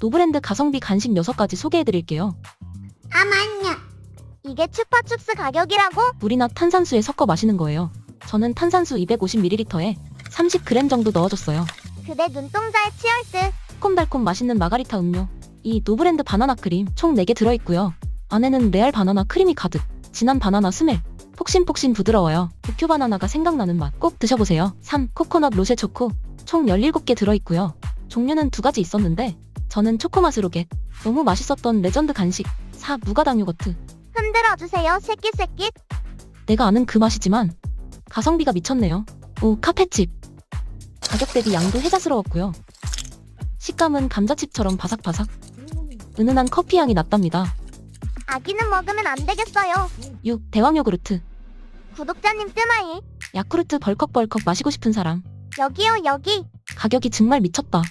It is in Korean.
노브랜드 가성비 간식 6가지 소개해드릴게요. 아 맞냐 이게 추파춥스 가격이라고? 물이나 탄산수에 섞어 마시는 거예요. 저는 탄산수 250ml에 30g 정도 넣어줬어요. 그대 눈동자에 듯 새콤달콤 맛있는 마가리타 음료. 이 노브랜드 바나나 크림 총 4개 들어있고요. 안에는 레알 바나나 크림이 가득. 진한 바나나 스멜. 폭신폭신 부드러워요. 도쿄 바나나가 생각나는 맛 꼭 드셔보세요. 3. 코코넛 로제 초코. 총 17개 들어있고요. 종류는 두 가지 있었는데 저는 초코 맛 으로 겟. 너무 맛있었던 레전드 간식. 4. 무가당 요거트. 흔들어주세요 새끼새끼 내가 아는 그 맛이지만 가성비가 미쳤네요. 5. 카페칩. 가격 대비 양도 혜자스러웠고요. 식감은 감자칩처럼 바삭바삭. 은은한 커피 향이 났답니다. 아기는 먹으면 안 되겠어요 6. 대왕 요구르트. 구독자님 뜸아이 야쿠르트 벌컥벌컥 마시고 싶은 사람. 여기요 여기 가격이 정말 미쳤다.